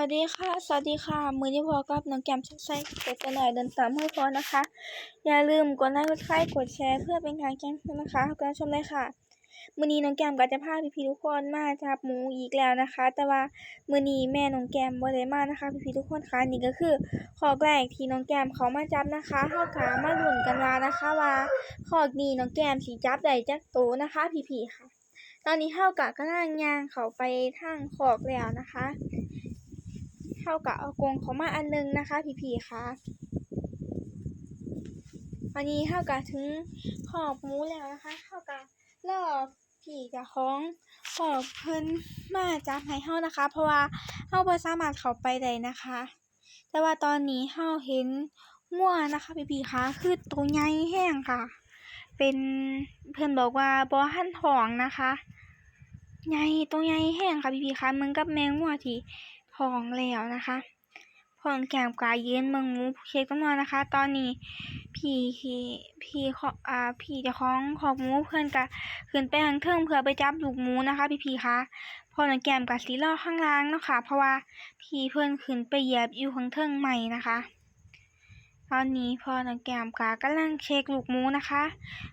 วัสดีค่ะ สวัสดีค่ะ มือที่พอกับน้องแก้มชักไส้กดตัวหน่อยเดินตามให้พอนะคะ อย่าลืมกดไลค์กดไลค์กดแชร์เพื่อเป็นการแจ้งเตือนนะคะขอบคุณชมเลยค่ะ มือนี้น้องแก้มก็จะพาพี่ๆทุกคนมาจับหมูอีกแล้วนะคะ แต่ว่ามือนี้แม่น้องแก้มบ่ได้มานะคะพี่ๆทุกคนคะนี่ก็คือขอกแรกที่น้องแก้มเขามาจับนะคะเฮากะมาลุ้นกันว่านะคะว่าขอกนี้น้องแก้มสิจับได้จักโตนะคะพี่ๆค่ะ ตอนนี้เฮากะกำลังยางเขาไปทางขอกแล้วนะคะ เท่ากับอากงเขามาอันนึงนะคะ พี่พีคะวันนี้เท่ากับถึงขอบหมูแล้วนะคะเท่ากับรอบผีกับของขอบเพิ่นมาจับให้เฮานะคะ เพราะว่าเฮาบ่สามารถเข้าไปได้นะคะ แต่ว่าตอนนี้เฮาเห็นงัวนะคะพี่พีคะคือตัวใหญ่แห้งค่ะ เป็นเพิ่อนบอกว่าบ่หันทองนะคะใหญ่ตัวใหญ่แห้งค่ะพี่พีคะเหมือนกับแมงงัวที่ พองแล้วนะคะพองแก้มกายยืนเมืองมูเช็คกันหน่อยนะคะ ตอนนี้พี่พี่พี่ขออ่าพี่เจ้าของขอบมูเพื่อนกะขึ้นไปทางเทิงเพื่อไปจับลูกมูนะคะ พี่พี่คะพอน้องแก้มกะสีล่อข้างล่างเนาะค่ะเพราะว่าพี่เพื่อนขึ้นไปเหยียบอยู่ข้างเทิงใหม่นะคะตอนนี้พอน้องแก้มกะกำลังเช็คลูกมูนะคะ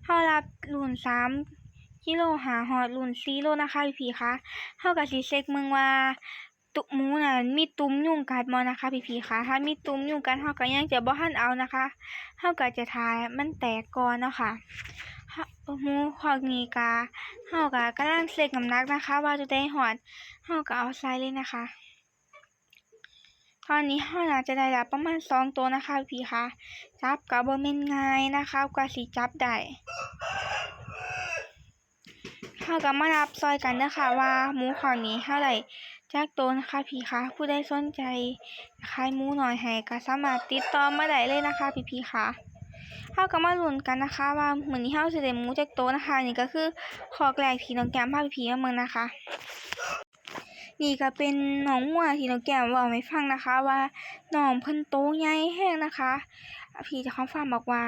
เฮารับรุ่นสามกิโลหาฮอดรุ่นสี่โลนะคะพี่พีคะเฮากะสิเช็คเมืองว่า ตุหมูน่ะมีตุ้มยุงกัดบ่นะคะพี่ๆคะถ้ามีตุ้มยุงกัดเฮาก็ยังจะบ่ทันเอานะคะเฮาก็จะทายมันแตกก่อนเนาะค่ะเฮาหมูพวกนี้ก็เฮาก็กำลังเช็คน้ำหนักนะคะ ว่าจะได้ฮอดเฮาก็เอาใส่เลยนะคะตอนนี้เฮาน่าจะได้ล้วประมาณ2ตัวนะคะพี่คะจับก็บ่แม่นง่ายนะคะกว่าสิจับได้เฮาก็มานับซอยกันเด้อค่ะว่าหมูขอนี้เท่าไหร่ จากโตนะคะพี่คะผู้ใดสนใจขายหมูหน่อยให้ก็สามารถติดต่อมาได้เลยนะคะพี่พี่คะเฮาก็มาลุ้นกันนะคะ ว่ามื้อนี้เฮาสิได้หมูจากโตนะคะ นี่ก็คือขอกแรกที่น้องแก้มพาพี่พี่มาเมืองนะคะ นี่ก็เป็นน้องงัวที่น้องแก้มเว้าให้ฟังนะคะ ว่าน้องเพิ่นโตใหญ่แฮงนะคะ พี่จ้าของฟาร์มบอกว่า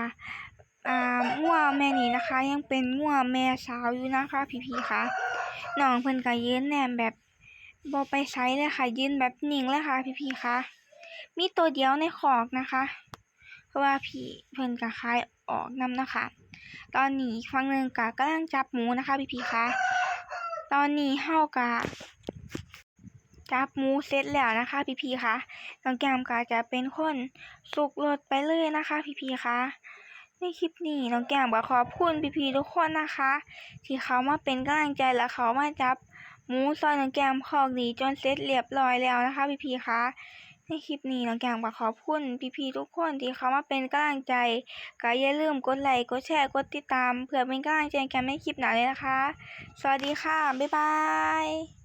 อ่างัวแม่นี่นะคะ ยังเป็นงัวแม่สาวอยู่นะคะ พี่พี่คะน้องเพิ่นก็ยืนแนมแบบ บอไปไซส์เลยค่ะ ยืนแบบนิ่งเลยค่ะ พี่ๆคะมีตัวเดียวในขอกนะคะ เพราะว่าพี่เพิ่นก็ขายออกนำนะคะ ตอนนี้อีกฝั่งหนึ่งก็กำลังจับหมูนะคะ พี่ๆคะตอนนี้เฮาก็จับหมูเสร็จแล้วนะคะ พี่ๆคะน้องแก้มก็จะเป็นคนสุกรสไปเลยนะคะ พี่ๆคะในคลิปนี้น้องแก้มก็ขอบคุณพี่ๆทุกคนนะคะ ที่เขามาเป็นกำลังใจและเขามาจับ หมูซอยน้องแกมคอกดีจนเสร็จเรียบร้อยแล้วนะคะพี่พีคะในคลิปนี้น้องแกมก็ขอบคุณพี่พีทุกคนที่เข้ามาเป็นกำลังใจก็อย่าลืมกดไลค์กดแชร์กดติดตาม เพื่อเป็นกำลังใจแกมในคลิปหน้าเลยนะคะ สวัสดีค่ะ บ๊ายบาย